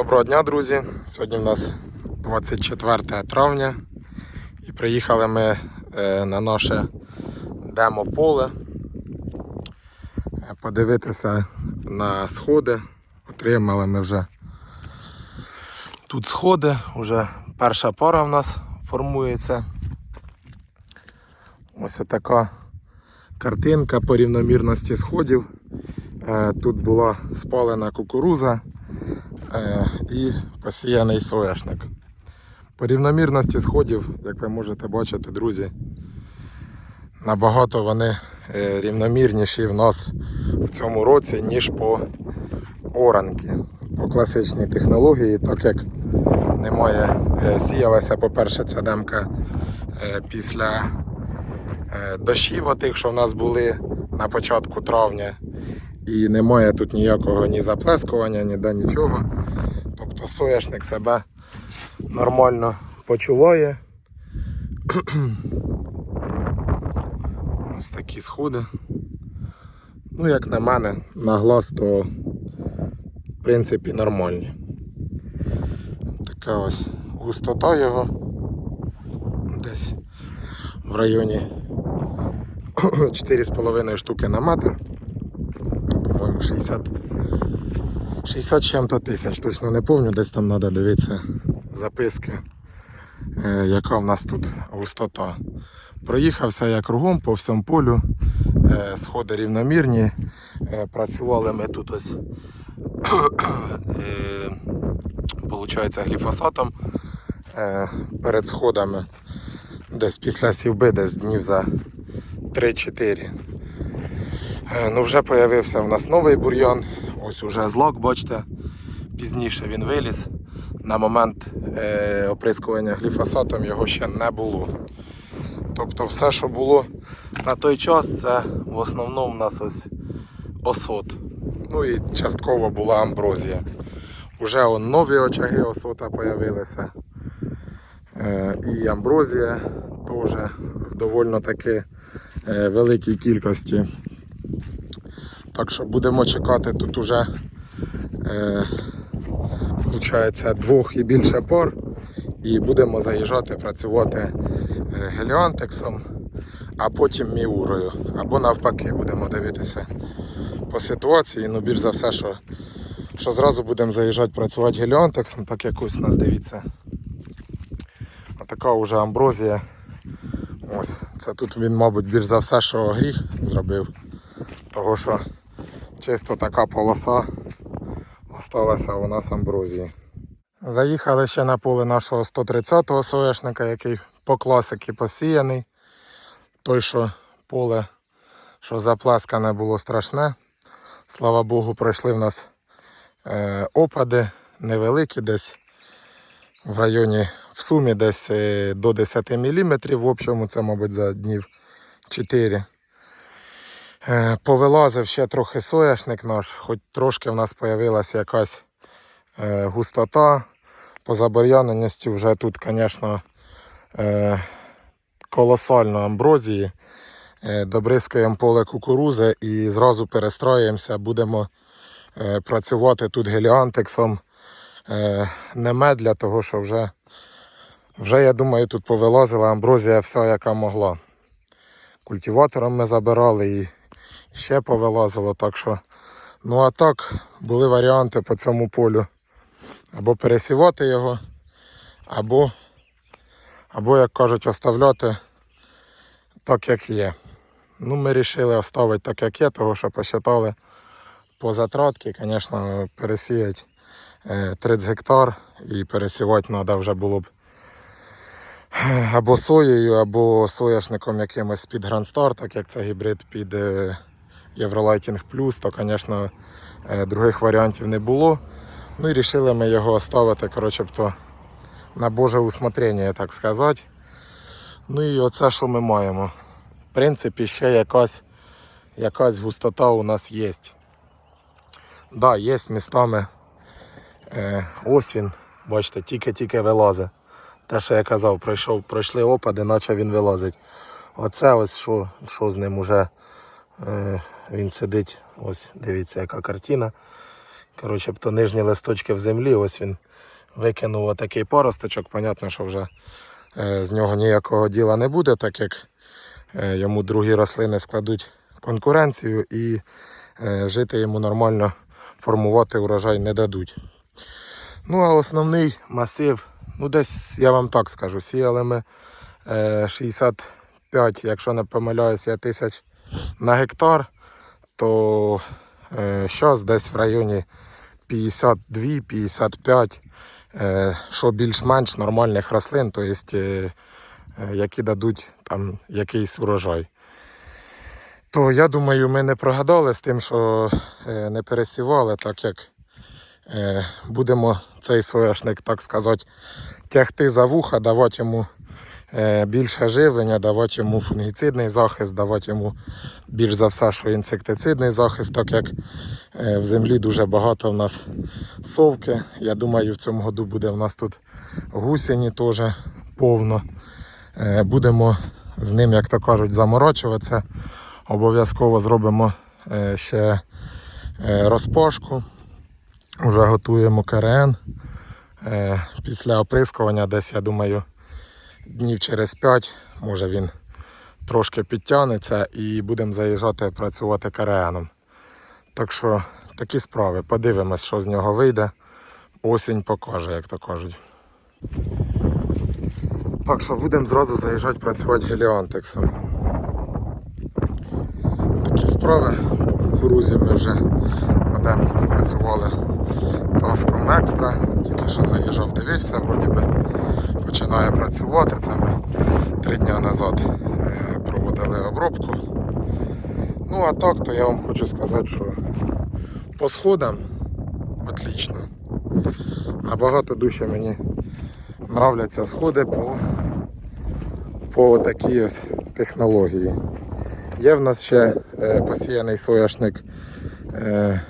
Доброго дня, друзі! Сьогодні в нас 24 травня і приїхали ми е, на наше демо-поле е, подивитися на сходи. Отримали ми вже тут сходи, вже перша пара в нас формується. Ось така картинка по рівномірності сходів. Е, Тут була спалена кукуруза і посіяний соняшник. По рівномірності сходів, як ви можете бачити, друзі, набагато вони е, рівномірніші в нас в цьому році, ніж по оранки. По класичній технології, так як немає, е, сіялася, по-перше, ця демка е, після е, дощів, отих, що в нас були на початку травня. І немає тут ніякого ні заплескування, ніде нічого. Тобто соняшник себе нормально почуває. Ось такі сходи. Ну, як на мене, на глаз, то в принципі нормальні. Така ось густота його десь в районі 4,5 штуки на метр 60 60 чим-то тисяч, точно не пам'ятаю, десь там треба дивитися записки, е, яка в нас тут густота. Проїхався я кругом по всьому полю, е, сходи рівномірні. Е, Працювали ми тут ось получається гліфосатом перед сходами. Десь після сівби, десь днів за 3-4. Е, Ну, вже з'явився в нас новий бур'ян. Ось уже злак, бачите, пізніше він виліз. На момент е, оприскування гліфосатом його ще не було. Тобто все, що було на той час, це в основному в нас ось осот. Ну і частково була амброзія. Уже он нові очаги осота з'явилися. Е, і амброзія теж в доволі таки е, великій кількості. Так що будемо чекати тут уже е, двох і більше пор. І будемо заїжджати працювати е, геліантексом, а потім міурою. Або навпаки будемо дивитися по ситуації. Ну, більш за все, що, що зразу будемо заїжджати працювати геліантексом, так як ось у нас дивіться. Отака вже амброзія. Ось, це тут він, мабуть, більш за все, що гріх зробив. Того що чисто така полоса осталася у нас амброзії. Заїхали ще на поле нашого 130-го соняшника, який по класики посіяний. Той, що поле, що заплескане було страшне. Слава Богу, пройшли в нас е, опади невеликі, десь в районі в сумі десь е, до 10 мм. В общому це, мабуть, за днів 4. Е, Повилазив ще трохи соняшник наш, хоч трошки в нас з'явилася якась е, густота. По забор'яненості вже тут, звісно, е, колосально амброзії. Добризкаємо поле кукурузи і зразу перестроїмося, будемо працювати тут геліантексом. Е, Не медля, того що вже, вже, я думаю, тут повилазила амброзія вся, яка могла. Культиватором ми забирали і ще повилазило. Так що, ну а так, були варіанти по цьому полю. Або пересівати його, або, або як кажуть, оставляти так, як є. Ну, ми вирішили оставити так, як є, того що посчитали по затратки, звісно, пересіяти е, 30 гектар і пересівати треба вже було б е, або соєю, або сояшником якимось під Star, так як це гібрид під е, Євролайтінг Плюс, то, звісно, е, других варіантів не було. Ну і вирішили ми його оставити, коротше, то на Боже усмотрення, так сказати. Ну і оце, що ми маємо. В принципі, ще якась, якась густота у нас є. Да, є містами е, ось він, бачите, тільки-тільки вилазить. Те, що я казав, пройшов, пройшли опади, наче він вилазить. Оце ось що, що з ним уже він сидить. Ось дивіться, яка картина. Коротше, то нижні листочки в землі, ось він викинув отакий поросточок. Понятно, що вже е, з нього ніякого діла не буде, так як е, йому другі рослини складуть конкуренцію і е, жити йому нормально формувати урожай не дадуть. Ну, а основний масив, ну десь я вам так скажу, сіяли ми е, 65, якщо не помиляюся, тисяч на гектар, то е, зараз десь в районі 52-55, е, що більш-менш нормальних рослин, то есть, е, е, які дадуть там якийсь урожай. То я думаю, ми не прогадали з тим, що е, не пересівали, так як е, будемо цей соняшник, так сказати, тягти за вуха, давати йому е, більше живлення, давати йому фунгіцидний захист, давати йому більш за все, що інсектицидний захист, так як е, в землі дуже багато в нас совки. Я думаю, в цьому году буде в нас тут гусені теж повно. Е, Будемо з ним, як то кажуть, заморочуватися. Обов'язково зробимо е, ще е, розпашку. Уже готуємо КРН. Е, Після оприскування десь, я думаю, днів через 5, може він трошки підтягнеться і будемо заїжджати працювати КРНом. Так що такі справи. Подивимось, що з нього вийде. Осінь покаже, як то кажуть. Так що будемо зразу заїжджати працювати геліантексом. Такі справи. По кукурузі ми вже Адемки спрацювали таском екстра. Тільки що заїжджав, дивився, вроді би починає працювати. Це ми три дні назад е, проводили обробку. Ну а так, то я вам хочу сказати, що по сходам отлично. Набагато дужче мені нравляться сходи по, по такій ось технології. Є в нас ще е, посіяний соняшник е,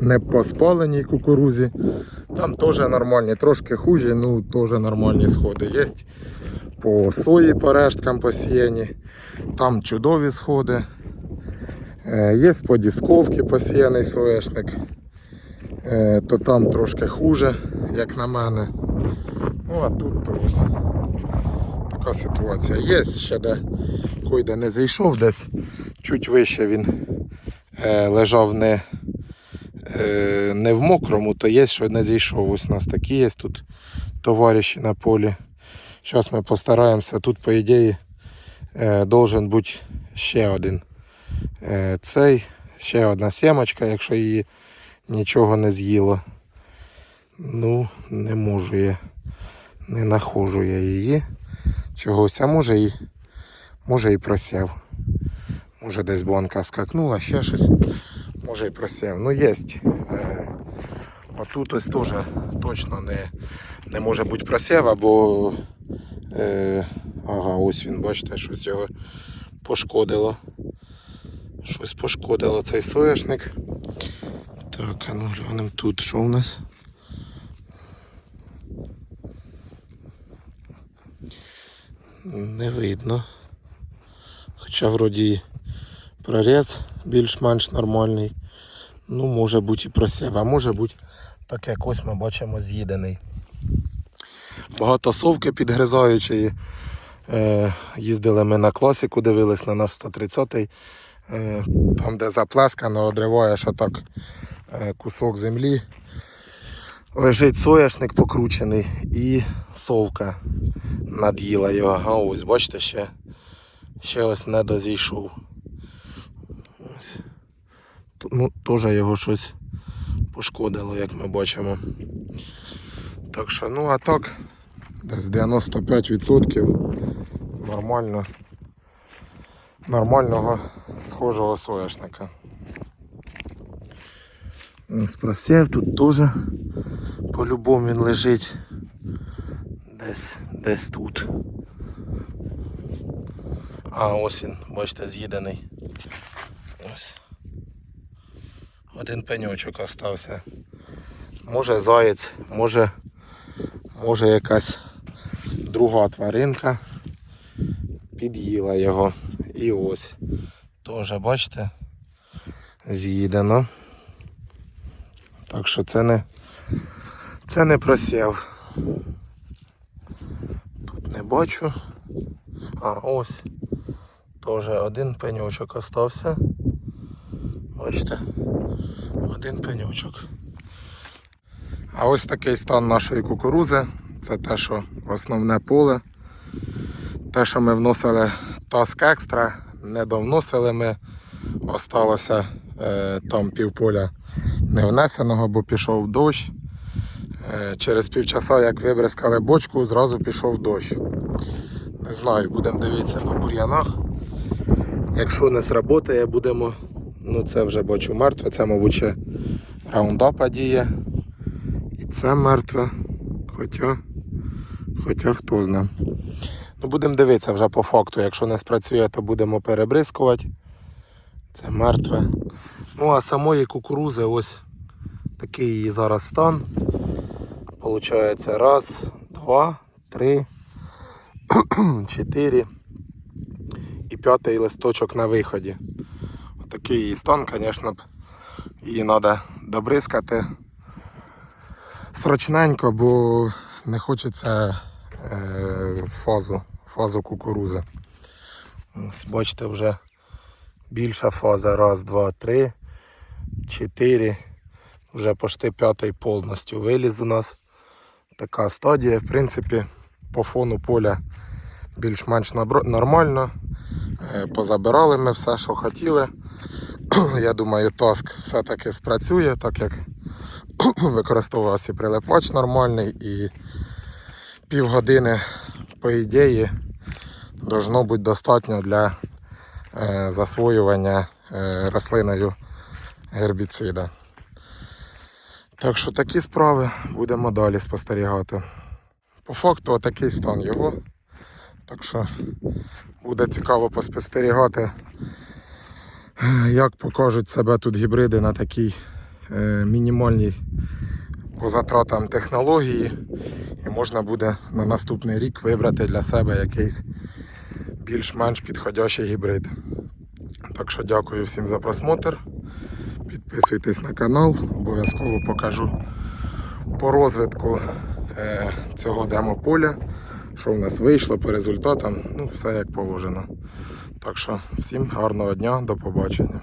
не по спаленій кукурузі. Там теж нормальні, трошки хужі, ну теж нормальні сходи є. По сої по решткам посіяні. Там чудові сходи. Е, Є по дісковці посіяний соняшник. Е, То там трошки хуже, як на мене. Ну а тут то така ситуація. Є ще де койде не зайшов десь, чуть вище він е, лежав не, не в мокрому, то є, що не зійшов. Ось у нас такі є тут товариші на полі. Зараз ми постараємося. Тут, по ідеї, е, должен бути ще один е, цей, ще одна сімочка, якщо її нічого не з'їло. Ну, не можу я, не нахожу я її. Чогось, а може і, може і просів. Може десь банка скакнула, ще щось. Може і просів. Ну є. Е, отут ось теж точно не, не може бути просів, або е, ага, ось він, бачите, щось його пошкодило. Щось пошкодило цей соняшник. Так, а ну глянемо тут, що у нас. Не видно. Хоча вроді проріз більш-менш нормальний. Ну, може бути і просів, а може бути так як ми бачимо з'їдений. Багато совки підгризаючої. Е, їздили ми на класику, дивились на наш 130-й. Е, там, де заплескано, одриваєш отак е, кусок землі. Лежить соняшник покручений і совка над'їла його. А ось, бачите, ще, ще ось не дозійшов. Ну, теж його щось пошкодило, як ми бачимо. Так що, ну а так, десь 95% нормально, нормального схожого соняшника. Ось тут теж по-любому він лежить. Десь, десь тут. А ось він, бачите, з'їдений. Один пеньочок остався. Може заєць, може, може якась друга тваринка під'їла його. І ось. Теж, бачите, з'їдено. Так що це не, це не просів. Тут не бачу. А, ось. Теж один пеньочок остався. Бачите? Один пеньочок. А ось такий стан нашої кукурузи. Це те, що основне поле. Те, що ми вносили таск екстра, не довносили ми. Осталося е, там півполя не внесеного, бо пішов дощ. Е, через півчаса, як вибризкали бочку, зразу пішов дощ. Не знаю, будемо дивитися по бур'янах. Якщо не сработає, будемо. Ну це вже бачу мертве, це, мабуть, ще раундапа діє. І це мертве. Хоча, хоча хто знає. Ну, будемо дивитися вже по факту. Якщо не спрацює, то будемо перебризкувати. Це мертве. Ну а самої кукурузи ось такий її зараз стан. Получається раз, два, три, чотири і п'ятий листочок на виході. Такий стан, звісно, її треба добризкати срочненько, бо не хочеться е, фазу, фазу кукурузи. Ось бачите, вже більша фаза. Раз, два, три, чотири. Вже почти п'ятий повністю виліз у нас. Така стадія, в принципі, по фону поля більш-менш нормально. Е, Позабирали ми все, що хотіли. Я думаю, таск все-таки спрацює, так як використовувався прилипач нормальний і півгодини, по ідеї, должно бути достатньо для е, засвоювання е, рослиною гербіцида. Так що такі справи будемо далі спостерігати. По факту отакий стан його. Так що буде цікаво поспостерігати, як покажуть себе тут гібриди на такій е, мінімальній по затратам технології. І можна буде на наступний рік вибрати для себе якийсь більш-менш підходящий гібрид. Так що дякую всім за просмотр. Підписуйтесь на канал, обов'язково покажу по розвитку е, цього демополя, що в нас вийшло по результатам, ну все як положено. Так що всім гарного дня, до побачення.